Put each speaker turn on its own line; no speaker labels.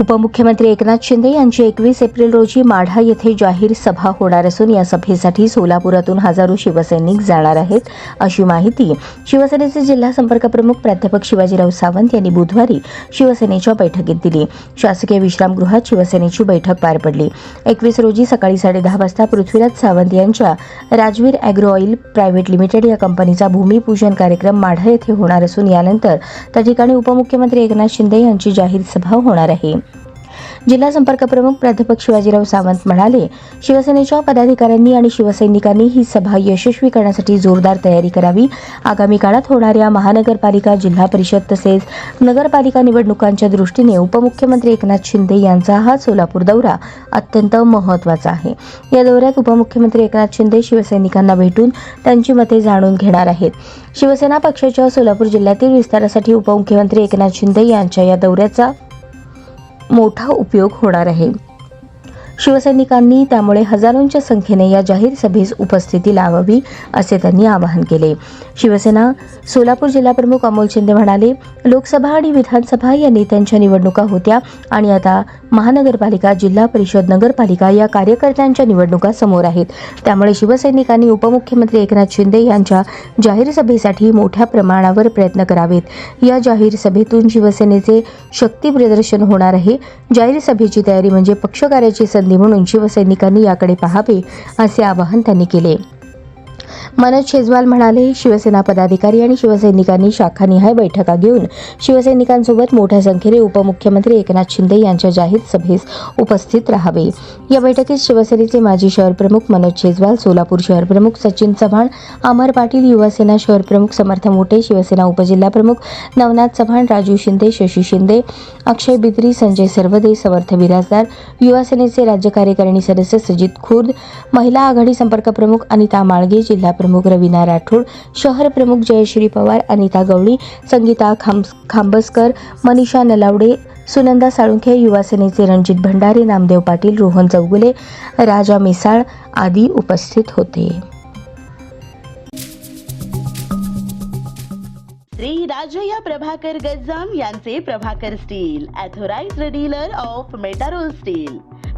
उपमुख्यमंत्री एकनाथ शिंदे यांची एकवीस एप्रिल रोजी माढा येथे जाहीर सभा होणार असून या सभेसाठी सोलापुरातून हजारो शिवसैनिक जाणार आहेत अशी माहिती शिवसेनेचे जिल्हा संपर्क प्रमुख प्राध्यापक शिवाजीराव सावंत यांनी बुधवारी शिवसेनेच्या बैठकीत दिली. शासकीय विश्रामगृहात शिवसेनेची बैठक पार पडली. एकवीस रोजी सकाळी साडेदहा वाजता पृथ्वीराज सावंत यांच्या Rajveer agro oil private limited या कंपनीचा भूमिपूजन कार्यक्रम माढा येथे होणार असून यानंतर त्या ठिकाणी उपमुख्यमंत्री एकनाथ शिंदे यांची जाहीर सभा होणार आहे. जिल्हा संपर्क प्रमुख प्राध्यापक शिवाजीराव सावंत म्हणाले शिवसेनेच्या पदाधिकाऱ्यांनी आणि शिवसैनिकांनी ही सभा यशस्वी करण्यासाठी जोरदार तयारी करावी. आगामी काळात होणाऱ्या महानगरपालिका जिल्हा परिषद तसेच नगरपालिका निवडणुकांच्या दृष्टीने उपमुख्यमंत्री एकनाथ शिंदे यांचा हा सोलापूर दौरा अत्यंत महत्त्वाचा आहे. या दौऱ्यात उपमुख्यमंत्री एकनाथ शिंदे शिवसैनिकांना भेटून त्यांची मते जाणून घेणार आहेत. शिवसेना पक्षाच्या सोलापूर जिल्ह्यातील विस्तारासाठी उपमुख्यमंत्री एकनाथ शिंदे यांच्या या दौऱ्याचा मोठा उपयोग होणार आहे. शिवसैनिकांनी त्यामुळे हजारोंच्या संख्येने या जाहीर सभेस उपस्थिती लावावी असे त्यांनी आवाहन केले. शिवसेना सोलापूर जिल्हाप्रमुख अमोल शिंदे म्हणाले लोकसभा आणि विधानसभा या नेत्यांच्या निवडणुका होत्या आणि आता महानगरपालिका जिल्हा परिषद नगरपालिका या कार्यकर्त्यांच्या निवडणुका समोर आहेत. त्यामुळे शिवसैनिकांनी उपमुख्यमंत्री एकनाथ शिंदे यांच्या जाहीर सभेसाठी मोठ्या प्रमाणावर प्रयत्न करावेत. या जाहीर सभेतून शिवसेनेचे शक्ती प्रदर्शन होणार आहे. जाहीर सभेची तयारी म्हणजे पक्षकार्याची संधी म्हणून शिवसैनिकांनी याकडे पाहावे असे आवाहन त्यांनी केले. मनोज शेजवाल म्हणाले शिवसेना पदाधिकारी आणि शिवसैनिकांनी शाखानिहाय बैठका घेऊन शिवसैनिकांसोबत मोठ्या संख्येने उपमुख्यमंत्री एकनाथ शिंदे यांच्या जाहीर सभेस उपस्थित राहावे. या बैठकीत शिवसेनेचे माजी शहर प्रमुख मनोज शेजवाल सोलापूर शहर प्रमुख सचिन चव्हाण अमर पाटील युवासेना शहर प्रमुख समर्थ मोठे शिवसेना उपजिल्हा प्रमुख नवनाथ चव्हाण राजू शिंदे शशी शिंदे अक्षय बिद्री संजय सर्वदे समर्थ बिराजदार युवासेनेचे राज्य कार्यकारिणी सदस्य सजित खुर्द महिला आघाडी संपर्क प्रमुख अनिता माळगे जिल्हा प्रमुख रवीना राठोड शहर प्रमुख जयश्री पवार अनिता गवळी संगीता खांब खांबसकर मनीषा नलावडे सुनंदा साळुंखे युवासेनेचे रणजित भंडारे नामदेव पाटील रोहन चौगुले राजा मिसाळ आदी उपस्थित होते.
श्री राजया प्रभाकर गज्जाम यांचे Prabhakar steel authorized dealer of Metarol steel.